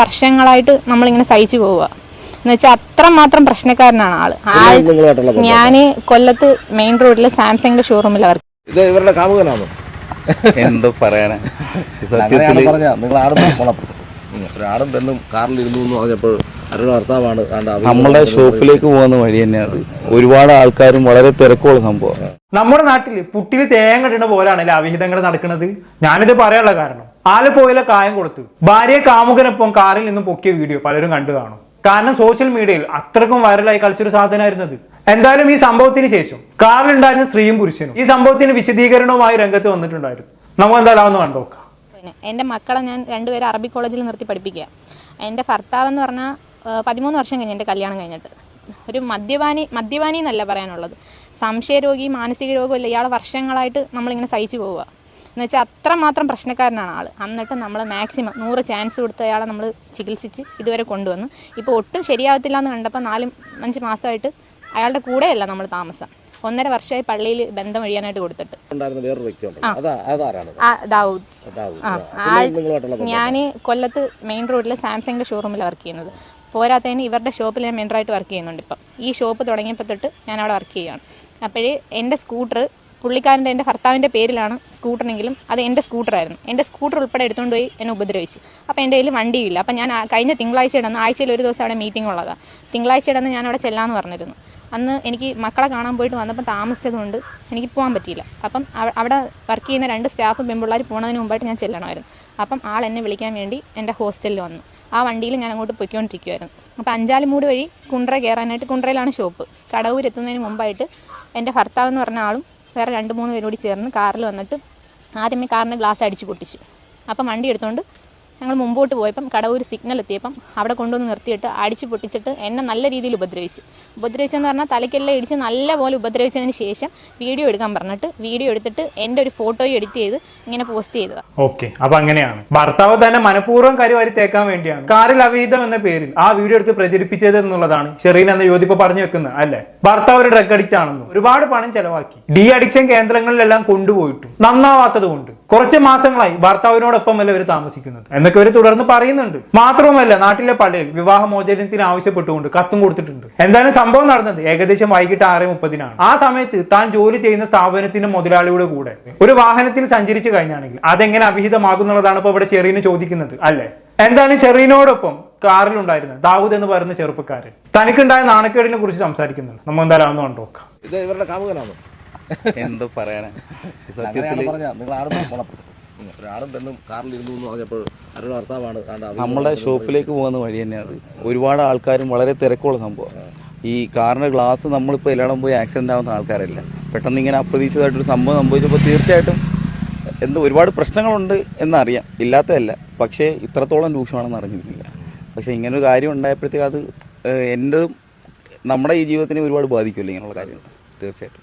വർഷങ്ങളായിട്ട് നമ്മളിങ്ങനെ സഹിച്ചു പോവുക. എന്ന് വെച്ചാൽ അത്രമാത്രം പ്രശ്നക്കാരനാണ് ആൾ. ആൾ ഞാൻ കൊല്ലത്ത് മെയിൻ റോഡിലെ സാംസങ്ങിന്റെ ഷോറൂമിൽ അവർക്ക് ഇത് ഇവരുടെ കാമുകനാണോ? എന്തോ പറയാനാ? സത്യത്തിൽ നിങ്ങൾ ഒരാടും പെണ്ണും കാറിൽ ഇരുന്നു എന്ന് പറഞ്ഞപ്പോൾ അവരുടെ ഭർത്താവാണ് നമ്മുടെ ഷോപ്പിലേക്ക് പോകുന്ന വഴി തന്നെ അത്. ഒരുപാട് ആൾക്കാരും വളരെ തിരക്കുള്ള സംഭവം. നമ്മുടെ നാട്ടിൽ പുട്ടിൽ തേങ്ങ ഇടുന്ന പോലാണല്ലേ അവിഹിതങ്ങൾ നടക്കുന്നത്? ഞാനിത് പറയാനുള്ള കാരണം. ആലപ്പുഴയിലെ കായം കൊടുത്തു. ഭാര്യയെ കാമുകനൊപ്പം കാറിൽ നിന്നും പൊക്കിയ വീഡിയോ പലരും കണ്ടു കാണും. കാരണം സോഷ്യൽ മീഡിയയിൽ അത്രക്കും വൈറലായി കളിച്ചൊരു സാധനമായിരുന്നത്. എന്തായാലും ഈ സംഭവത്തിന് ശേഷം കാറിലുണ്ടായിരുന്ന സ്ത്രീയും പുരുഷനും ഈ സംഭവത്തിന് വിശദീകരണവുമായി രംഗത്ത് വന്നിട്ടുണ്ടായിരുന്നു. നമുക്ക് എന്തായാലും കണ്ടു നോക്കാം. എന്റെ മക്കളെ ഞാൻ രണ്ടുപേരും അറബി കോളേജിൽ നിർത്തി പഠിപ്പിക്കുക. എന്റെ ഭർത്താവ് എന്ന് പറഞ്ഞാൽ പതിമൂന്ന് വർഷം കഴിഞ്ഞ് എന്റെ കല്യാണം കഴിഞ്ഞിട്ട്. ഒരു മദ്യപാനി മദ്യപാനി എന്നല്ല പറയാനുള്ളത്. സംശയരോഗി മാനസിക രോഗമില്ല ഇയാൾ വർഷങ്ങളായിട്ട് നമ്മളിങ്ങനെ സഹിച്ചു പോവുക. എന്ന് വെച്ചാൽ അത്രമാത്രം പ്രശ്നക്കാരനാണ് ആൾ എന്നിട്ട് നമ്മൾ മാക്സിമം നൂറ് ചാൻസ് കൊടുത്ത് അയാളെ നമ്മൾ ചികിത്സിച്ച് ഇതുവരെ കൊണ്ടുവന്നു. ഇപ്പോൾ ഒട്ടും ശരിയാവത്തില്ല എന്ന് കണ്ടപ്പോൾ നാല് അഞ്ച് മാസമായിട്ട് അയാളുടെ കൂടെയല്ല നമ്മൾ താമസം. ഒന്നര വർഷമായി പള്ളിയിൽ ബന്ധം ഒഴിയാനായിട്ട് കൊടുത്തിട്ട്? ഞാൻ കൊല്ലത്ത് മെയിൻ റോഡിൽ സാംസങ്ങിന്റെ ഷോറൂമിൽ വർക്ക് ചെയ്യുന്നത്. പോരാത്തതിന് ഇവരുടെ ഷോപ്പിൽ ഞാൻ മെൻഡറായിട്ട് വർക്ക് ചെയ്യുന്നുണ്ട് ഇപ്പം. ഈ ഷോപ്പ് തുടങ്ങിയപ്പോൾ തൊട്ട് ഞാൻ അവിടെ വർക്ക് ചെയ്യുകയാണ് അപ്പോഴേ എന്റെ സ്കൂട്ടർ പുള്ളിക്കാരന്റെ എന്റെ ഭർത്താവിന്റെ പേരിലാണ് സ്കൂട്ടറെങ്കിലും അത് എന്റെ സ്കൂട്ടറായിരുന്നു. എന്റെ സ്കൂട്ടർ ഉൾപ്പെടെ എടുത്തുകൊണ്ട് പോയി എന്നെ ഉപദ്രവിച്ചു. അപ്പോൾ എന്റെ കയ്യിൽ വണ്ടിയില്ല. അപ്പോൾ ഞാൻ കഴിഞ്ഞ തിങ്കളാഴ്ച ഇടന്ന് ആഴ്ചയിൽ ഒരു ദിവസം അവിടെ മീറ്റിംഗ് ഉള്ളതാണ് തിങ്കളാഴ്ച ഇടന്ന് ഞാൻ അവിടെ ചെല്ലാമെന്ന് പറഞ്ഞിരുന്നു. അന്ന് എനിക്ക് മക്കളെ കാണാൻ പോയിട്ട് വന്നപ്പോൾ താമസിച്ചതുകൊണ്ട് എനിക്ക് പോകാൻ പറ്റിയില്ല. അപ്പം അവിടെ വർക്ക് ചെയ്യുന്ന രണ്ട് സ്റ്റാഫ് പെൺപിള്ളേർ പോകുന്നതിന് മുമ്പായിട്ട് ഞാൻ ചെല്ലണമായിരുന്നു. അപ്പം ആൾ എന്നെ വിളിക്കാൻ വേണ്ടി എന്റെ ഹോസ്റ്റലിൽ വന്നു. ആ വണ്ടിയിൽ ഞാൻ അങ്ങോട്ട് പൊയ്ക്കൊണ്ടിരിക്കുമായിരുന്നു അപ്പോൾ അഞ്ചാലുമൂട് വഴി കുണ്ട്ര കയറാനായിട്ട് കുണ്ട്രയിലാണ് ഷോപ്പ് കടവൂരെത്തുന്നതിന് മുമ്പായിട്ട് എന്റെ ഭർത്താവ് എന്ന് പറഞ്ഞ ആളും വേറെ രണ്ട് മൂന്ന് പേരും കൂടി ചേർന്ന് കാറിൽ വന്നിട്ട് ആദ്യമേ കാറിന് ഗ്ലാസ് അടിച്ച് പൊട്ടിച്ചു. അപ്പം വണ്ടി എടുത്തുകൊണ്ട് ഞങ്ങൾ മുമ്പോട്ട് പോയപ്പം കടവൂർ സിഗ്നൽ എത്തിയപ്പം അവിടെ കൊണ്ടുവന്ന് നിർത്തിയിട്ട് അടിച്ച് പൊട്ടിച്ചിട്ട് എന്നെ നല്ല രീതിയിൽ ഉപദ്രവിച്ചു. ഉപദ്രവിച്ചെന്ന് പറഞ്ഞാൽ തലയ്ക്കെല്ലാം ഇടിച്ച് നല്ലപോലെ ഉപദ്രവിച്ചതിന് ശേഷം വീഡിയോ എടുക്കാൻ പറഞ്ഞിട്ട് വീഡിയോ എടുത്തിട്ട് എന്റെ ഒരു ഫോട്ടോ എഡിറ്റ് ചെയ്ത് ഇങ്ങനെ പോസ്റ്റ് ചെയ്തത്. ഓക്കെ അപ്പൊ അങ്ങനെയാണ്. ഭർത്താവ് തന്നെ മനഃപൂർവം കരുവാരി തേക്കാൻ വേണ്ടിയാണ്. കാറിൽ അവിഹിതം എന്ന പേരിൽ ആ വീഡിയോ എടുത്ത് പ്രചരിപ്പിച്ചത് എന്നുള്ളതാണ് ഷെറീൻ എന്ന യുവതി ഇപ്പൊ പറഞ്ഞു വെക്കുന്നത് അല്ലെ? ഭർത്താവ് ഒരു ഡ്രഗ് അഡിക്റ്റ് ആണെന്നും ഒരുപാട് പണം ചെലവാക്കി. De addiction കേന്ദ്രങ്ങളിലെല്ലാം കൊണ്ടുപോയിട്ടും. നന്നാവാത്തത് കൊണ്ട് കുറച്ച് മാസങ്ങളായി ഭർത്താവിനോടൊപ്പം അല്ല ഇവർ താമസിക്കുന്നത് എന്നൊക്കെ ഇവർ തുടർന്ന് പറയുന്നുണ്ട്. മാത്രവുമല്ല നാട്ടിലെ പള്ളിയിൽ വിവാഹ മോചനത്തിന് ആവശ്യപ്പെട്ടുകൊണ്ട് കത്തും കൊടുത്തിട്ടുണ്ട്. എന്തായാലും സംഭവം നടന്നത്? ഏകദേശം വൈകിട്ട് ആറ് മുപ്പതിനാണ്. ആ സമയത്ത് താൻ ജോലി ചെയ്യുന്ന സ്ഥാപനത്തിന്റെ മുതലാളിയുടെ കൂടെ ഒരു വാഹനത്തിൽ സഞ്ചരിച്ചു കഴിഞ്ഞാണെങ്കിൽ അതെങ്ങനെ അവിഹിതമാകുന്നുള്ളതാണ് ഇപ്പൊ ഇവിടെ ചെറിയ ചോദിക്കുന്നത് അല്ലേ? എന്തായാലും ചെറീനോടൊപ്പം കാറിലുണ്ടായിരുന്ന ദാവൂദ് എന്ന് പറയുന്ന ചെറുപ്പക്കാരൻ. തനിക്കുണ്ടായ നാണക്കേടിനെ കുറിച്ച് സംസാരിക്കുന്നുണ്ട്. നമ്മൾ എന്തായാലും അതൊന്ന് കണ്ടു നോക്കാം. ഇത് ഇവരുടെ കാമുകനാണോ? എന്തോ പറയാനാ? സത്യത്തിൽ നിങ്ങൾ ആടും പെണ്ണും ഇരുന്നു എന്ന് പറഞ്ഞപ്പോൾ അവരുടെ ഭർത്താവാണ് നമ്മളുടെ ഷോപ്പിലേക്ക് പോകുന്ന വഴി തന്നെ അത്. ഒരുപാട് ആൾക്കാരും വളരെ തിരക്കുള്ള സംഭവം. ഈ കാറിന്റെ ഗ്ലാസ് നമ്മളിപ്പോൾ എല്ലായിടം പോയി ആക്സിഡന്റ് ആവുന്ന ആൾക്കാരല്ല? പെട്ടെന്ന് ഇങ്ങനെ അപ്രതീക്ഷിതമായിട്ടൊരു സംഭവം സംഭവിച്ചപ്പോൾ തീർച്ചയായിട്ടും എന്ത് ഒരുപാട് പ്രശ്നങ്ങളുണ്ട് എന്നറിയാം. ഇല്ലാത്തതല്ല. പക്ഷേ ഇത്രത്തോളം രൂക്ഷമാണെന്ന് അറിഞ്ഞിരുന്നില്ല പക്ഷേ ഇങ്ങനൊരു കാര്യം ഉണ്ടായപ്പോഴത്തേക്ക് അത് എന്റെ എന്റെതും നമ്മുടെ ഈ ജീവിതത്തിനെ ഒരുപാട് ബാധിക്കുമല്ലോ ഇങ്ങനെയുള്ള കാര്യങ്ങൾ. തീർച്ചയായിട്ടും.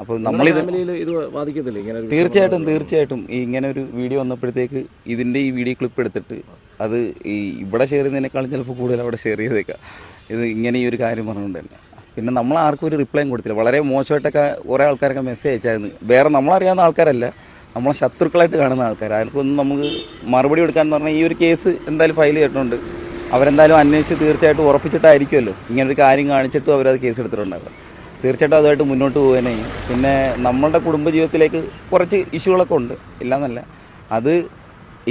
അപ്പോൾ നമ്മളിത് ഫാമിലിയിൽ ഇത് ബാധിക്കത്തില്ല ഇങ്ങനെ തീർച്ചയായിട്ടും തീർച്ചയായിട്ടും. ഈ ഇങ്ങനെ ഒരു വീഡിയോ വന്നപ്പോഴത്തേക്ക് ഇതിന്റെ ഈ വീഡിയോ ക്ലിപ്പ് എടുത്തിട്ട് അത് ഈ ഇവിടെ ഷെയർ ചെയ്യുന്നതിനേക്കാളും ചിലപ്പോൾ കൂടുതൽ അവിടെ ഷെയർ ചെയ്തേക്കാം. ഇത് ഇങ്ങനെ ഈ ഒരു കാര്യം പറഞ്ഞുകൊണ്ട് തന്നെ. പിന്നെ നമ്മൾ ആർക്കും ഒരു റിപ്ലൈയും കൊടുത്തില്ല. വളരെ മോശമായിട്ടൊക്കെ കുറേ ആൾക്കാരൊക്കെ മെസ്സേജ് അയച്ചായിരുന്നു. വേറെ നമ്മളറിയാവുന്ന ആൾക്കാരല്ല. നമ്മളെ ശത്രുക്കളായിട്ട് കാണുന്ന ആൾക്കാർ ആർക്കൊന്നും നമുക്ക് മറുപടി കൊടുക്കാന്ന് പറഞ്ഞാൽ ഈ ഒരു കേസ് എന്തായാലും ഫയൽ ചെയ്തിട്ടുണ്ട്. അവരെന്തായാലും അന്വേഷിച്ച് തീർച്ചയായിട്ടും ഉറപ്പിച്ചിട്ടായിരിക്കുമല്ലോ. ഇങ്ങനൊരു കാര്യം കാണിച്ചിട്ടും അവരത് കേസ് എടുത്തിട്ടുണ്ടാവുക. തീർച്ചയായിട്ടും അതുമായിട്ട് മുന്നോട്ട് പോകാനേ പിന്നെ നമ്മളുടെ കുടുംബജീവിതത്തിലേക്ക് കുറച്ച് ഇഷ്യൂകളൊക്കെ ഉണ്ട്. ഇല്ലാന്നല്ല. അത്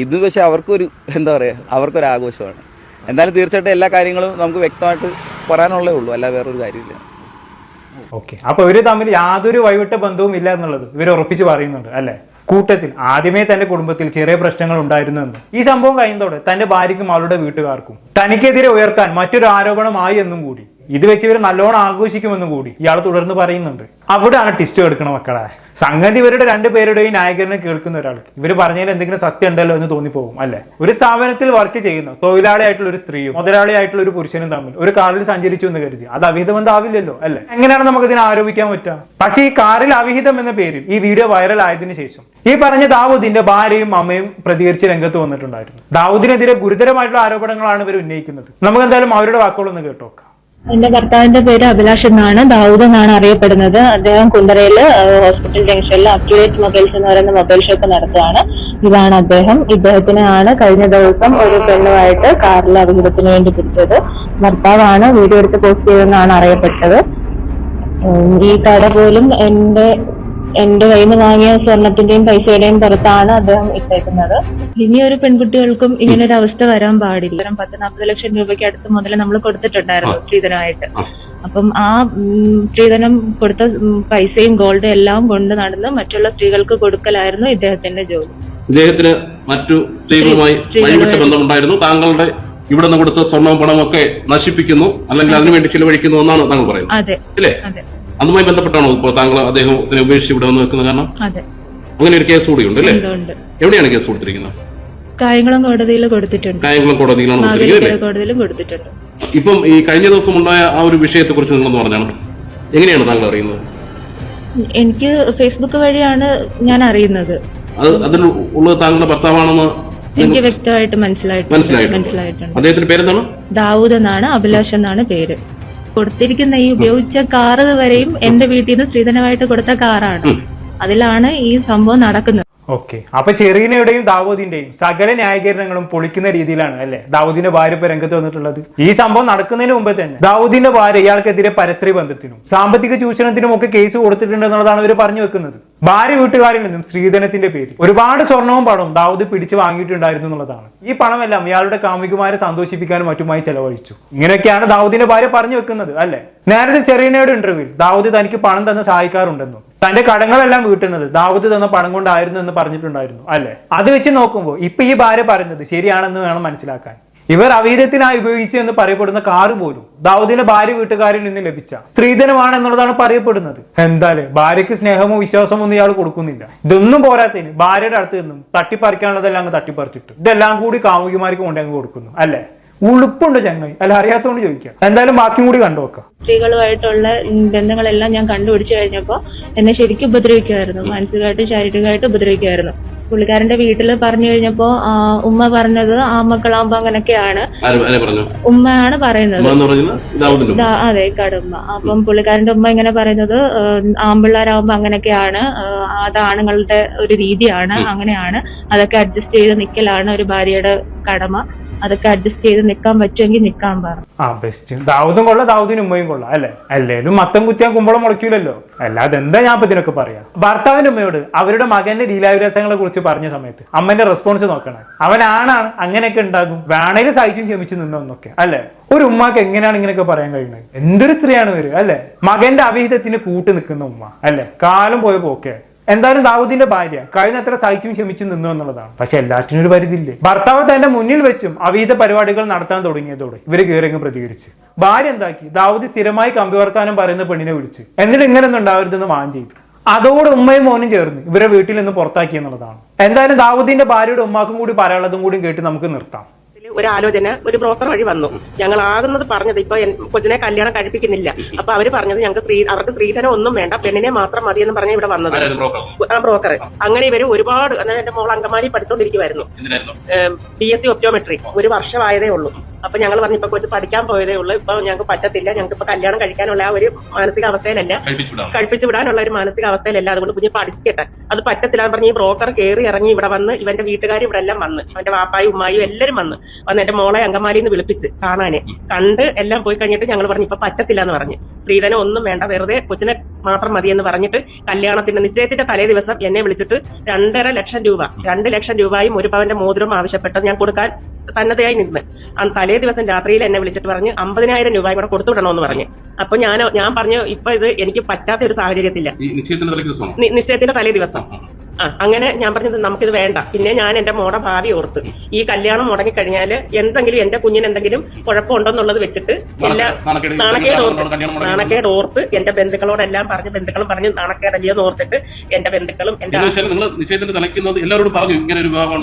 ഇത് പക്ഷേ അവർക്കൊരു എന്താ പറയുക അവർക്കൊരു ആഘോഷമാണ്. എന്തായാലും തീർച്ചയായിട്ടും എല്ലാ കാര്യങ്ങളും നമുക്ക് വ്യക്തമായിട്ട് പറയാനുള്ളേ ഉള്ളൂ. അല്ല വേറൊരു കാര്യമില്ല ഓക്കെ. അപ്പോൾ ഇവർ തമ്മിൽ യാതൊരു വൈവിട്ട ബന്ധവും ഇല്ല എന്നുള്ളത് ഇവർ ഉറപ്പിച്ച് പറയുന്നുണ്ട് അല്ലേ? കൂട്ടത്തിൽ ആദ്യമേ തന്റെ കുടുംബത്തിൽ ചെറിയ പ്രശ്നങ്ങൾ ഉണ്ടായിരുന്നു എന്ന്. ഈ സംഭവം കഴിയുന്നതോടെ തന്റെ ഭാര്യയ്ക്കും അവളുടെ വീട്ടുകാർക്കും തനിക്കെതിരെ ഉയർത്താൻ മറ്റൊരു ആരോപണമായി എന്നും കൂടി. ഇത് വെച്ച് ഇവർ നല്ലോണം ആഘോഷിക്കുമെന്നും കൂടി ഇയാൾ തുടർന്ന് പറയുന്നുണ്ട്. അവിടെയാണ് ടിസ്റ്റ് എടുക്കണം മക്കളെ. സംഗതി ഇവരുടെ രണ്ടുപേരുടെയും നായകനെ കേൾക്കുന്ന ഒരാൾക്ക്. ഇവർ പറഞ്ഞതിൽ എന്തെങ്കിലും സത്യം ഉണ്ടല്ലോ എന്ന് തോന്നിപ്പോകും അല്ലെ? ഒരു സ്ഥാപനത്തിൽ വർക്ക് ചെയ്യുന്ന തൊഴിലാളിയായിട്ടുള്ള ഒരു സ്ത്രീയും മുതലാളിയായിട്ടുള്ള ഒരു പുരുഷനും തമ്മിൽ ഒരു കാറിൽ സഞ്ചരിച്ചു എന്ന് കരുതി. അത് അവിഹിതം എന്താവില്ലല്ലോ അല്ലെ? എങ്ങനെയാണ് നമുക്ക് ഇതിനെ ആരോപിക്കാൻ പറ്റുക? പക്ഷേ ഈ കാറിൽ അവിഹിതം എന്ന പേരിൽ ഈ വീഡിയോ വൈറൽ ആയതിനു ശേഷം ഈ പറഞ്ഞ ദാവൂദിന്റെ ഭാര്യയും അമ്മയും പ്രതികരിച്ച് രംഗത്ത് വന്നിട്ടുണ്ടായിരുന്നു. ദാവൂദിനെതിരെ ഗുരുതരമായിട്ടുള്ള ആരോപണങ്ങളാണ് ഇവർ ഉന്നയിക്കുന്നത്. നമുക്ക് എന്തായാലും അവരുടെ വാക്കുകളൊന്ന് കേട്ടോക്കാം. എന്റെ ഭർത്താവിന്റെ പേര് അഭിലാഷ് എന്നാണ്. ദാവൂദ് എന്നാണ് അറിയപ്പെടുന്നത്. അദ്ദേഹം കുന്തറയിൽ ഹോസ്പിറ്റൽ ജംഗ്ഷനിൽ അക്യുറേറ്റ് മൊബൈൽസ് എന്ന് പറയുന്ന മൊബൈൽ ഷോപ്പ് നടത്തുകയാണ്. ഇതാണ് അദ്ദേഹം. ഇദ്ദേഹത്തിനെയാണ് കഴിഞ്ഞ ദിവസം ഒരു പെണ്ണുമായിട്ട് കാറിൽ അപകടത്തിന് വേണ്ടി പിടിച്ചത്. ഭർത്താവാണ് വീഡിയോ എടുത്ത് പോസ്റ്റ് ചെയ്തെന്നാണ് അറിയപ്പെട്ടത്. ഈ കട പോലും എന്റെ എന്റെ കയ്യിൽ നിന്ന് വാങ്ങിയ സ്വർണത്തിന്റെയും പൈസയുടെയും പുറത്താണ് അദ്ദേഹം ഇട്ടേക്കുന്നത്. ഇനി ഒരു പെൺകുട്ടികൾക്കും ഇങ്ങനെ ഒരു അവസ്ഥ വരാൻ പാടില്ല. കാരണം പത്ത് നാൽപ്പത് ലക്ഷം രൂപയ്ക്ക് അടുത്ത് മുതൽ നമ്മൾ കൊടുത്തിട്ടുണ്ടായിരുന്നു സ്ത്രീധനമായിട്ട്. അപ്പം ആ സ്ത്രീധനം കൊടുത്ത പൈസയും ഗോൾഡും എല്ലാം കൊണ്ട് നടന്ന് മറ്റുള്ള സ്ത്രീകൾക്ക് കൊടുക്കലായിരുന്നു ഇദ്ദേഹത്തിന്റെ ജോലി. ഇദ്ദേഹത്തിന് മറ്റു സ്ത്രീകളുമായി ബന്ധമുണ്ടായിരുന്നു. താങ്കളുടെ ഇവിടെ നിന്ന് കൊടുത്ത സ്വർണവും പണവും ഒക്കെ നശിപ്പിക്കുന്നു. അല്ലെങ്കിൽ അതിനുവേണ്ടി ചിലവഴിക്കുന്നു എന്നാണ് താങ്കൾ പറയുന്നത്. അതെ. അല്ലേ അതെ. അതുമായി ബന്ധപ്പെട്ടാണോ ഇപ്പോൾ താങ്കൾ അദ്ദേഹത്തിനെ ഉപേക്ഷിച്ച് ഇവിടെ വന്ന് നിൽക്കുന്ന കാരണം? അങ്ങനെ ഒരു കേസ് കൂടിയുണ്ട് അല്ലേ എന്തുകൊണ്ട് എവിടെയാണ് കേസ് കൊടുത്തിരിക്കുന്നത്? കായംകുളം കോടതിയിൽ കൊടുത്തിട്ടുണ്ട്. കായംകുളം കോടതിയിലാണ് കോടതിയിലും കൊടുത്തിട്ടുണ്ട്. ഇപ്പം ഈ കഴിഞ്ഞ ദിവസം ഉണ്ടായ ആ ഒരു വിഷയത്തെ കുറിച്ച് നിങ്ങൾ പറഞ്ഞാണ് എങ്ങനെയാണ് താങ്കൾ അറിയുന്നത്? എനിക്ക് ഫേസ്ബുക്ക് വഴിയാണ് ഞാൻ അറിയുന്നത്. അത് അതിൽ ഉള്ളത് താങ്കളുടെ ഭർത്താവാണെന്ന് എനിക്ക് വ്യക്തമായിട്ട് മനസ്സിലായിട്ടുണ്ട് മനസ്സിലായിട്ടുണ്ട്. അദ്ദേഹത്തിന്റെ പേരെന്താണ്? ദാവൂദ് എന്നാണ് അഭിലാഷ് എന്നാണ് പേര്. കൊടുത്തിരിക്കുന്ന ഈ ഉപയോഗിച്ച കാറ് വരെയും എന്റെ വീട്ടിൽ നിന്ന് സ്ത്രീധനമായിട്ട് കൊടുത്ത കാറാണ്. അതിലാണ് ഈ സംഭവം നടക്കുന്നത്. ഓക്കെ. അപ്പൊ ഷെറീനയുടെയും ദാവൂദിന്റെയും സകല ന്യായീകരണങ്ങളും പൊളിക്കുന്ന രീതിയിലാണ് അല്ലെ? ദാവൂദിന്റെ ഭാര്യ ഇപ്പൊ രംഗത്ത് വന്നിട്ടുള്ളത്. ഈ സംഭവം നടക്കുന്നതിന് മുമ്പ് തന്നെ ദാവൂദിന്റെ ഭാര്യ ഇയാൾക്കെതിരെ പരസ്ത്രീ ബന്ധത്തിനും സാമ്പത്തിക ചൂഷണത്തിനും ഒക്കെ കേസ് കൊടുത്തിട്ടുണ്ട് എന്നുള്ളതാണ് ഇവർ പറഞ്ഞു വെക്കുന്നത്. ഭാര്യ വീട്ടുകാരിൽ നിന്നും സ്ത്രീധനത്തിന്റെ പേരിൽ ഒരുപാട് സ്വർണവും പണവും ദാവൂദ് പിടിച്ചു വാങ്ങിയിട്ടുണ്ടായിരുന്നു എന്നുള്ളതാണ്. ഈ പണമെല്ലാം ഇയാളുടെ കാമുകിമാരെ സന്തോഷിപ്പിക്കാനും മറ്റുമായി ചെലവഴിച്ചു. ഇങ്ങനെയൊക്കെയാണ് ദാവൂദിന്റെ ഭാര്യ പറഞ്ഞു വെക്കുന്നത് അല്ലെ? നേരത്തെ ചെറിയനയുടെ ഇന്റർവ്യൂവിൽ ദാവൂദ് തനിക്ക് പണം തന്ന് സഹായിക്കാറുണ്ടെന്നും തന്റെ കടങ്ങളെല്ലാം വീട്ടുന്നത്. ദാവൂദ് തന്ന പണം കൊണ്ടായിരുന്നു എന്ന് പറഞ്ഞിട്ടുണ്ടായിരുന്നു അല്ലെ? അത് വെച്ച് നോക്കുമ്പോൾ ഇപ്പൊ ഈ ഭാര്യ പറയുന്നത് ശരിയാണെന്ന് വേണം മനസ്സിലാക്കാൻ. ഇവർ അവീതത്തിനായി ഉപയോഗിച്ചു എന്ന് പറയപ്പെടുന്ന കാറ് പോലും ദാവൂദിന്റെ ഭാര്യ വീട്ടുകാരിൽ നിന്ന് ലഭിച്ച സ്ത്രീധനമാണ് എന്നുള്ളതാണ് പറയപ്പെടുന്നത്. എന്തായാലും ഭാര്യയ്ക്ക് സ്നേഹമോ വിശ്വാസമോ ഒന്നും ഇയാൾ കൊടുക്കുന്നില്ല. ഇതൊന്നും പോരാത്തതിന് ഭാര്യയുടെ അടുത്ത് നിന്നും തട്ടിപ്പറിക്കാനുള്ളതെല്ലാം അങ്ങ് തട്ടിപ്പറിച്ചിട്ട്. ഇതെല്ലാം കൂടി കാമുകിമാർക്ക് കൊണ്ടങ്ങ് കൊടുക്കുന്നു അല്ലെ? ഉളുപ്പുണ്ട് ചങ്ങായി. അല്ല അറിയാത്തോണ്ട് ചോദിക്കാം. എന്തായാലും ബാക്കിയും കൂടി കണ്ടു വെക്കാം സ്ത്രീകളുമായിട്ടുള്ള ബന്ധങ്ങളെല്ലാം ഞാൻ കണ്ടുപിടിച്ചു കഴിഞ്ഞപ്പോൾ എന്നെ ശരിക്കും ഉപദ്രവിക്കുമായിരുന്നു മാനസികമായിട്ടും ശാരീരികമായിട്ടും ഉപദ്രവിക്കുമായിരുന്നു പുള്ളിക്കാരന്റെ വീട്ടിൽ പറഞ്ഞു കഴിഞ്ഞപ്പോ ആ, ഉമ്മ പറഞ്ഞത് ആ മക്കളാകുമ്പോ അങ്ങനൊക്കെയാണ് ആര് ആരെ പറഞ്ഞു ഉമ്മയാണ് പറയുന്നത്. ഉമ്മ എന്ന്. ദാ- അതെ കടുമ്മ അപ്പം പുള്ളിക്കാരന്റെ ഉമ്മ ഇങ്ങനെ പറയുന്നത് ഏഹ്, ആമ്പിള്ളേരാകുമ്പോ അങ്ങനെയൊക്കെയാണ് ഏഹ്, അത് ആണുങ്ങളുടെ ഒരു രീതിയാണ് അങ്ങനെയാണ്. അതൊക്കെ അഡ്ജസ്റ്റ് ചെയ്ത് നിക്കലാണ് ഒരു ഭാര്യയുടെ കടമ. അതൊക്കെ അഡ്ജസ്റ്റ് ചെയ്ത് നിക്കാൻ പറ്റുമെങ്കിൽ നിക്കാൻ പറഞ്ഞു. ആ ബെസ്റ്റ് കൊള്ളാം ഉമ്മയും കൊള്ളാം അല്ലെ? അല്ലേലും മത്തം കുത്തിയാൻ കുമ്പളം മുളയ്ക്കൂലല്ലോ. അല്ലാതെ എന്താ ഞാൻ ഇതിനൊക്കെ പറയാം? ഭർത്താവിന്റെ ഉമ്മയോട് അവരുടെ മകന്റെ ലീലാവിലാസങ്ങളെ കുറിച്ച് പറഞ്ഞ സമയത്ത് അമ്മന്റെ റെസ്പോൺസ് നോക്കണം. അവൻ ആണാണ് അങ്ങനെയൊക്കെ ഉണ്ടാകും. വേണേലും സഹിച്ചും ക്ഷമിച്ചു നിന്നൊക്കെ അല്ലെ? ഒരു ഉമ്മാക്ക് എങ്ങനെയാണ് ഇങ്ങനെയൊക്കെ പറയാൻ കഴിയുന്നത്? എന്തൊരു സ്ത്രീയാണ് ഇവർ അല്ലെ? മകന്റെ അവിഹിതത്തിന് കൂട്ട് നിൽക്കുന്ന ഉമ്മ അല്ലെ? കാലം പോയ പോക്കെ. എന്തായാലും ദാവൂദിന്റെ ഭാര്യ കഴിഞ്ഞത്ര സഹിക്കും ക്ഷമിച്ചു നിന്നു എന്നുള്ളതാണ്. പക്ഷെ എല്ലാറ്റിനും ഒരു പരിധിയില്ലേ? ഭർത്താവ് തന്റെ മുന്നിൽ വെച്ചും അവീത പരിപാടികൾ നടത്താൻ തുടങ്ങിയതോടെ ഇവർ കീറങ്ങ് പ്രതികരിച്ച്. ഭാര്യ എന്താക്കി? ദാവൂദി സ്ഥിരമായി കമ്പി വർത്താനം പറയുന്ന പെണ്ണിനെ വിളിച്ച്. എന്നിട്ട് ഇങ്ങനെയൊന്നും ഉണ്ടാവരുതെന്ന് വാൻ ചെയ്തു. അതോടെ ഉമ്മയും മോനും ചേർന്ന് ഇവരെ വീട്ടിൽ നിന്ന് പുറത്താക്കി എന്നുള്ളതാണ്. എന്തായാലും ദാവൂദിന്റെ ഭാര്യയുടെ ഉമ്മാക്കും കൂടി പറയാനുള്ളതും കൂടി കേട്ട് നമുക്ക് നിർത്താം. ഒരു ആലോചന ഒരു ബ്രോക്കർ വഴി വന്നു. ഞങ്ങൾ ആകുന്നത് പറഞ്ഞത് ഇപ്പൊ കൊച്ചിനെ കല്യാണം കഴിപ്പിക്കുന്നില്ല. അപ്പൊ അവർ പറഞ്ഞത് ഞങ്ങൾക്ക് സ്ത്രീ അവർക്ക് സ്ത്രീധനം ഒന്നും വേണ്ട പെണ്ണിനെ മാത്രം മതി എന്ന് പറഞ്ഞ ഇവിടെ വന്നത്. ആ ബ്രോക്കർ അങ്ങനെ ഇവർ ഒരുപാട് എന്റെ മോൾ അങ്കമാലി പഠിച്ചുകൊണ്ടിരിക്കുവായിരുന്നു എന്തിനായിരുന്നു? ബി എസ് സി ഒപ്റ്റോമെട്രി ഒരു വർഷമായതേ ഉള്ളൂ. അപ്പൊ ഞങ്ങൾ പറഞ്ഞു ഇപ്പൊ കൊച്ചു പഠിക്കാൻ പോയതേ ഉള്ളൂ. ഇപ്പൊ ഞങ്ങൾക്ക് പറ്റത്തില്ല. ഞങ്ങൾക്ക് ഇപ്പൊ കല്യാണം കഴിക്കാനുള്ള ആ ഒരു മാനസിക അവസ്ഥയിലല്ല. കഴിപ്പിച്ചു വിടാനുള്ള ഒരു മാനസിക അവസ്ഥയിലല്ല. അതുകൊണ്ട് കുഞ്ഞ് പഠിക്കട്ടെ. അത് പറ്റത്തില്ല എന്ന് പറഞ്ഞ് ഈ ബ്രോക്കർ കയറി ഇറങ്ങി ഇവിടെ വന്ന് ഇവന്റെ വീട്ടുകാർ ഇവിടെ എല്ലാം വന്ന്. അവന്റെ വാപ്പായും ഉമ്മായും എല്ലാരും വന്ന്. വന്ന് എന്റെ മോളെ അങ്കമാലിയിൽ നിന്ന് വിളിപ്പിച്ച് കാണാന്. കണ്ട് എല്ലാം പോയി കഴിഞ്ഞിട്ട് ഞങ്ങൾ പറഞ്ഞു ഇപ്പൊ പറ്റത്തില്ല എന്ന് പറഞ്ഞു. സ്ത്രീധനം ഒന്നും വേണ്ട. വെറുതെ കൊച്ചിനെ മാത്രം മതി എന്ന് പറഞ്ഞിട്ട് കല്യാണത്തിന്റെ നിശ്ചയത്തിന്റെ തലേ ദിവസം എന്നെ വിളിച്ചിട്ട് രണ്ടര ലക്ഷം രൂപ രണ്ട് ലക്ഷം രൂപയും ഒരു പവന്റെ മോതിരം ആവശ്യപ്പെട്ട് ഞാൻ കൊടുക്കാൻ സന്നദ്ധയായി നിന്ന്. തലേ ദിവസം രാത്രിയിൽ എന്നെ വിളിച്ചിട്ട് പറഞ്ഞ് അമ്പതിനായിരം രൂപ കൂടെ കൊടുത്തു വിടണമെന്ന് പറഞ്ഞു. അപ്പൊ ഞാൻ ഞാൻ പറഞ്ഞു ഇപ്പൊ ഇത് എനിക്ക് പറ്റാത്ത ഒരു സാഹചര്യത്തില്ല. നിശ്ചയത്തിന്റെ തലേ ദിവസം. അങ്ങനെ ഞാൻ പറഞ്ഞത് നമുക്കിത് വേണ്ട. പിന്നെ ഞാൻ എന്റെ മോടെ ഭാവി ഓർത്ത്. ഈ കല്യാണം മുടങ്ങി കഴിഞ്ഞാൽ എന്തെങ്കിലും എന്റെ കുഞ്ഞിന് എന്തെങ്കിലും കുഴപ്പമുണ്ടെന്നുള്ളത് വെച്ചിട്ട് എല്ലാ നാണക്കേട് ഓർത്ത്. നാണക്കേട് എന്റെ ബന്ധുക്കളോടെല്ലാം പറഞ്ഞ് ബന്ധുക്കളും പറഞ്ഞ് നാണക്കേടല്ലേന്ന് ഓർത്തിട്ട് എന്റെ ബന്ധുക്കളും എന്റെ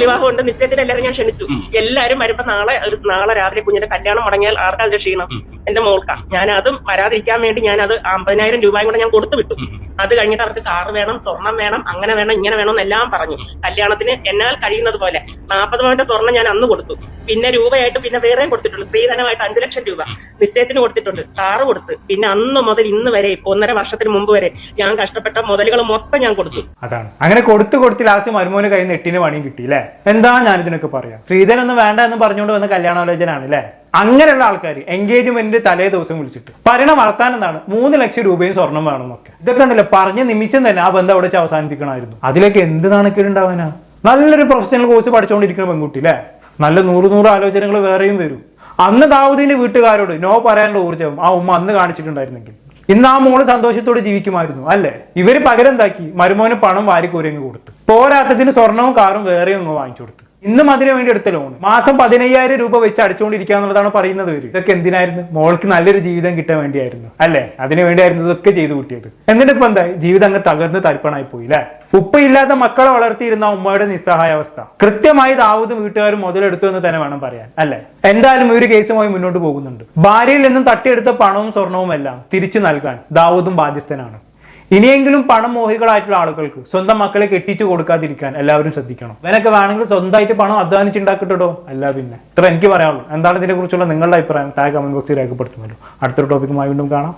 വിവാഹം ഉണ്ട് നിശ്ചയത്തിന് എല്ലാവരും ഞാൻ ക്ഷണിച്ചു. എല്ലാരും വരുമ്പോ നാളെ ഒരു നാളെ രാവിലെ കുഞ്ഞിന്റെ കല്യാണം മുടങ്ങിയാൽ ആർക്കാ ക്ഷീണം? എന്റെ മോൾക്കാ. ഞാൻ അതും വരാതിരിക്കാൻ വേണ്ടി ഞാൻ അത് അമ്പതിനായിരം രൂപയും കൂടെ ഞാൻ കൊടുത്തു വിട്ടു. അത് കഴിഞ്ഞിട്ട് അവർക്ക് കാറ് വേണം സ്വർണം വേണം അങ്ങനെ വേണം ഇങ്ങനെ വേണം എന്നെല്ലാം പറഞ്ഞു. കല്യാണത്തിന് എന്നാൽ കഴിയുന്നത് പോലെ നാൽപ്പത് പവന്റെ സ്വർണം ഞാൻ അന്ന് കൊടുത്തു. പിന്നെ രൂപയായിട്ട് പിന്നെ വേറെയും കൊടുത്തിട്ടുണ്ട് സ്ത്രീധനമായിട്ട് അഞ്ചു ലക്ഷം രൂപ നിശ്ചയത്തിന് കൊടുത്തിട്ടുണ്ട്. കാറ് കൊടുത്ത്. പിന്നെ അന്ന് മുതൽ ഇന്ന് വരെ ഒന്നര വർഷത്തിന് മുമ്പ് വരെ ഞാൻ കഷ്ടപ്പെട്ട മുതലുകൾ മൊത്തം ഞാൻ കൊടുത്തു. അതാണ്. അങ്ങനെ കൊടുത്തു കൊടുത്ത് ലാസ്റ്റ് മരുമോന് കയ്യിൽ നിന്ന് എട്ടിന് പണിയും കിട്ടി അല്ലേ എന്താ ഞാൻ ഇതിനൊക്കെ പറയാം? സ്ത്രീധനൊന്നും വേണ്ട എന്ന് പറഞ്ഞുകൊണ്ട് വന്ന കല്യാണാലോചന ആണ് അല്ലേ അങ്ങനെയുള്ള ആൾക്കാർ എൻഗേജ്മെന്റ് തലേ ദിവസം വിളിച്ചിട്ട് പറയണ വർത്താൻ എന്താണ്? മൂന്ന് ലക്ഷം രൂപയും സ്വർണം വേണമെന്നൊക്കെ. ഇതൊക്കെ ഉണ്ടല്ലോ പറഞ്ഞ നിമിഷം തന്നെ ആ ബന്ധം അവിടെ അവസാനിപ്പിക്കണമായിരുന്നു. അതിലേക്ക് എന്ത് നാണക്കേടുണ്ടാവാനാ? നല്ലൊരു പ്രൊഫഷണൽ കോഴ്സ് പഠിച്ചുകൊണ്ടിരിക്കുന്ന പെൺകുട്ടി അല്ലേ നല്ല നൂറ് നൂറ് ആലോചനകൾ വേറെയും വരും. അന്ന് ദാവൂദിന്റെ വീട്ടുകാരോട് നോ പറയാനുള്ള ഊർജം ആ ഉമ്മ അന്ന് കാണിച്ചിട്ടുണ്ടായിരുന്നെങ്കിൽ. ഇന്ന് ആ മോൾ സന്തോഷത്തോടെ ജീവിക്കുമായിരുന്നു അല്ലേ? ഇവർ പകരം എന്താക്കി മരുമോന് പണം വാരിക്കോരിയങ്ങ് കൊടുത്തു. പോരാത്തതിന് സ്വർണവും കാറും വേറെയും ഒന്ന് വാങ്ങിച്ചു കൊടുത്തു. ഇന്നും അതിനു വേണ്ടി എടുത്ത ലോൺ മാസം പതിനയ്യായിരം രൂപ വെച്ച് അടിച്ചുകൊണ്ടിരിക്കുക എന്നുള്ളതാണ് പറയുന്നത് വരും ഇതൊക്കെ എന്തിനായിരുന്നു? മോൾക്ക് നല്ലൊരു ജീവിതം കിട്ടാൻ വേണ്ടിയായിരുന്നു അല്ലെ? അതിനു വേണ്ടിയായിരുന്നു ഇതൊക്കെ ചെയ്തു കൂട്ടിയത്. എന്നിട്ട് ഇപ്പൊ എന്തായി? ജീവിതം അങ്ങ് തകർന്ന് തരിപ്പണായി പോയി അല്ലെ? ഉപ്പയില്ലാത്ത മക്കളെ വളർത്തിയിരുന്ന ഉമ്മയുടെ നിസ്സഹായ അവസ്ഥ കൃത്യമായി ദാവൂദ് വീട്ടുകാരും മുതലെടുത്തു എന്ന് തന്നെ വേണം പറയാൻ അല്ലെ? എന്തായാലും ഒരു കേസുമായി മുന്നോട്ട് പോകുന്നുണ്ട്. ഭാര്യയിൽ നിന്നും തട്ടിയെടുത്ത പണവും സ്വർണവും എല്ലാം തിരിച്ചു നൽകാൻ ദാവൂദും ബാധ്യസ്ഥനാണ്. ഇനിയെങ്കിലും പണം മോഹികളായിട്ടുള്ള ആളുകൾക്ക് സ്വന്തം മക്കളെ കെട്ടിച്ചു കൊടുക്കാതിരിക്കാൻ എല്ലാവരും ശ്രദ്ധിക്കണം. ഇവനൊക്കെ വേണമെങ്കിൽ സ്വന്തമായിട്ട് പണം അധ്വാനിച്ചുണ്ടാക്കിട്ടോ അല്ല പിന്നെ. ഇത്ര എനിക്ക് പറയാനുള്ളൂ. എന്താണ് ഇതിനെക്കുറിച്ചുള്ള നിങ്ങളുടെ അഭിപ്രായം? ടാഗ് കമന്റ് ബോക്സിൽ രേഖപ്പെടുത്തുമല്ലോ അടുത്തൊരു ടോപ്പിക്കുമായി വീണ്ടും കാണാം.